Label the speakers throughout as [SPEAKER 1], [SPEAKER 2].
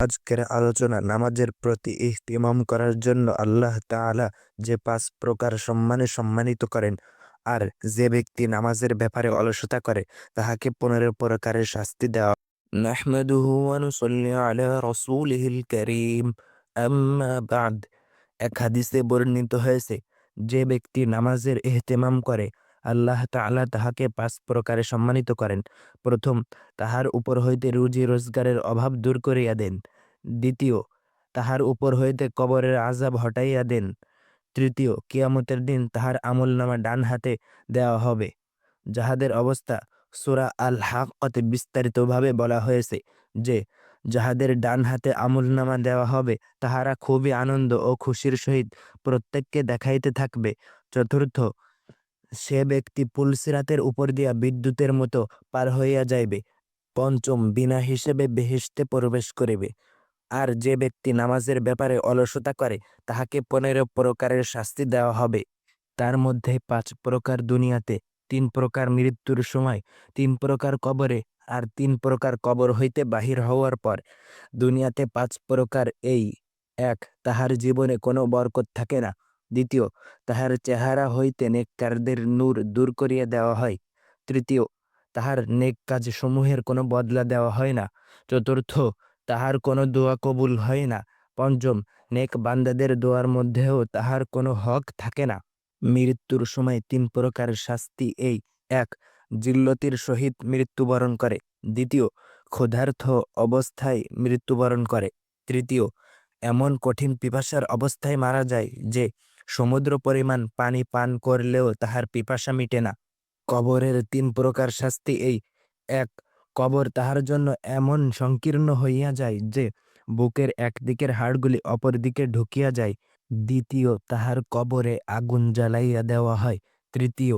[SPEAKER 1] আজকের আলোচনা নামাজের প্রতি ইহতিমাম করার জন্য আল্লাহ তাআলা যে পাঁচ প্রকার সম্মানে সম্মানিত করেন আর যে ব্যক্তি নামাজের ব্যাপারে অলসতা করে, তাহাকে পনেরো প্রকারের শাস্তি দেওয়া নাহমাদুহু ওয়া নুসাল্লি আলা রাসূলিহিল কারীম। আম্মা বাদ, এক হাদিসে বর্ণিত হয়েছে, যে ব্যক্তি নামাজের ইহতিমাম করে আল্লাহ তাআলা তাহাকে পাঁচ প্রকারে সম্মানিত করেন। প্রথম, তাহার উপর হইতে রুজি রোজগারের অভাব দূর করিয়া দেন। দ্বিতীয়, তাহার উপর হইতে কবরের আজাব হটাইয়া দেন। তৃতীয়, কিয়ামতের দিন তাহার আমল নামা ডান হাতে দেওয়া হবে। যাহাদের অবস্থা সুরা আল হাকতে বিস্তারিতভাবে বলা হয়েছে যে, যাহাদের ডান হাতে আমল নামা দেওয়া হবে, তাহারা খুবই আনন্দ ও খুশির সহিত প্রত্যেককে দেখাইতে থাকবে। চতুর্থ সে ব্যক্তি পুলসিরাতের উপর দিয়া বিদ্যুতের মতো পার হইয়া যাইবে, পঞ্চম বিনা হিসেবে বেহেশতে প্রবেশ করিবে। আর যে ব্যক্তি নামাজের ব্যাপারে অলসতা করে, তাহাকে পনেরো প্রকারের শাস্তি দেওয়া হবে। তার মধ্যে পাঁচ প্রকার দুনিয়াতে, তিন প্রকার মৃত্যুর সময়, তিন প্রকার কবরে আর তিন প্রকার কবর হইতে বাহির হওয়ার পর। দুনিয়াতে পাঁচ প্রকার এই, এক, তাহার জীবনে কোনো বরকত থাকে না দ্বিতীয়, তাহার চেহারা হইতে নেককারদের নূর দূর করিয়া দেওয়া হয়। তৃতীয়, তাহার নেক কাজ সমূহের কোনো বদলা দেওয়া হয় না। চতুর্থ, তাহার কোনো দোয়া কবুল হয় না। পঞ্চম নেক বান্দাদের দোয়ার মধ্যেও তাহার কোনো হক থাকে না। মৃত্যুর সময় তিন প্রকার শাস্তি এই। এক, জিল্লতির সহিত মৃত্যুবরণ করে। দ্বিতীয় ক্ষুধার্থ অবস্থায় মৃত্যুবরণ করে। তৃতীয়, এমন কঠিন পিপাসার অবস্থায় মারা যায় যে সমুদ্র পরিমাণ পানি পান করলেও তাহার পিপাসা মিটে না। কবরের তিন প্রকার শাস্তি এই। এক, কবর তাহার জন্য এমন সংকীর্ণ হইয়া যায় যে, বুকের একদিকের হাড়গুলি অপর দিকে ঢুকিয়া যায়। দ্বিতীয়, তাহার কবরে আগুন জ্বালাইয়া দেওয়া হয়। তৃতীয়,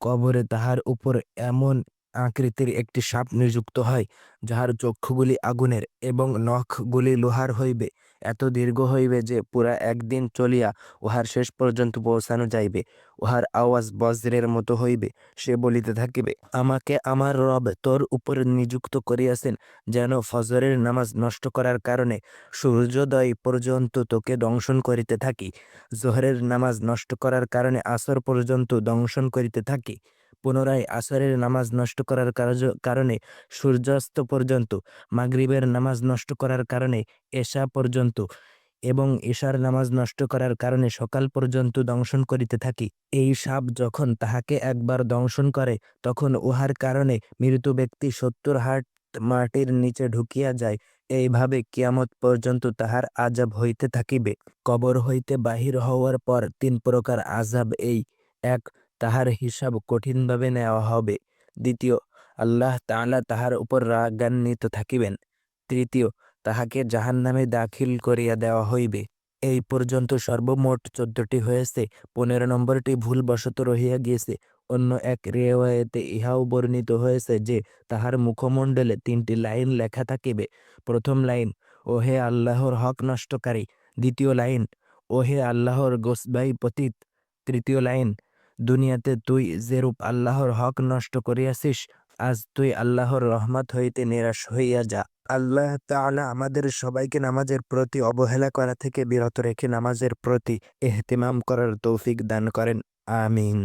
[SPEAKER 1] কবরে তাহার উপর এমন আকৃতির একটি সাপ নিযুক্ত হয়, যাহার চক্ষুগুলি আগুনের এবং নখগুলি লোহার হইবে। এত দীর্ঘ হইবে যে পুরা একদিন চলিয়া উহার শেষ পর্যন্ত পৌঁছানো যাইবে, উহার আওয়াজ বজ্রের মতো হইবে, সে বলিতে থাকিবে, আমাকে আমার রব তোর উপর নিযুক্ত করিয়াছেন, যেন ফজরের নামাজ নষ্ট করার কারণে সূর্যোদয় পর্যন্ত তোকে দংশন করিতে থাকি, জোহরের নামাজ নষ্ট করার কারণে আসর পর্যন্ত দংশন করিতে থাকি। পুনরায় আসরের নামাজ নষ্ট করার কারণে সূর্যাস্ত পর্যন্ত, মাগরিবের নামাজ নষ্ট করার কারণে এশা পর্যন্ত এবং ঈশার নামাজ নষ্ট করার কারণে সকাল পর্যন্ত দংশন করিতে থাকি। এই সাপ যখন তাহাকে একবার দংশন করে, তখন উহার কারণে মৃত ব্যক্তি সত্তর হাট মাটির নিচে ঢুকিয়া যায়। এইভাবে কিয়ামত পর্যন্ত তাহার আজাব হইতে থাকিবে। কবর হইতে বাহির হওয়ার পর তিন প্রকার আজাব এই। এক তাহার হিসাব কঠিনভাবে নেওয়া হবে। দ্বিতীয়, আল্লাহ তাআলা তাহার উপর রাগান্বিত থাকিবেন। তৃতীয়, তাহাকে জাহান নামে দাখিল করিয়া দেওয়া হইবে। এই পর্যন্ত সর্বমোট চোদ্দটি হয়েছে। পনেরো নম্বরটি ভুলবশত রহিয়া গিয়েছে। অন্য এক রেওয়ায়তে ইহাও বর্ণিত হয়েছে যে, তাহার মুখমণ্ডলে তিনটি লাইন লেখা থাকিবে। প্রথম লাইন, ওহে আল্লাহর হক নষ্টকারী দ্বিতীয় লাইন, ওহে আল্লাহর গোসবাই পতিত তৃতীয় লাইন দুনিয়াতে তুই যেরূপ আল্লাহর হক নষ্ট করিয়াছিস, আজ তুই আল্লাহর রহমত হইতে নিরাশ হইয়া যা। আল্লাহ তাআলা আমাদের সবাইকে নামাজের প্রতি অবহেলা করা থেকে বিরত রেখে নামাজের প্রতি এহতেমাম করার তৌফিক দান করেন। আমিন।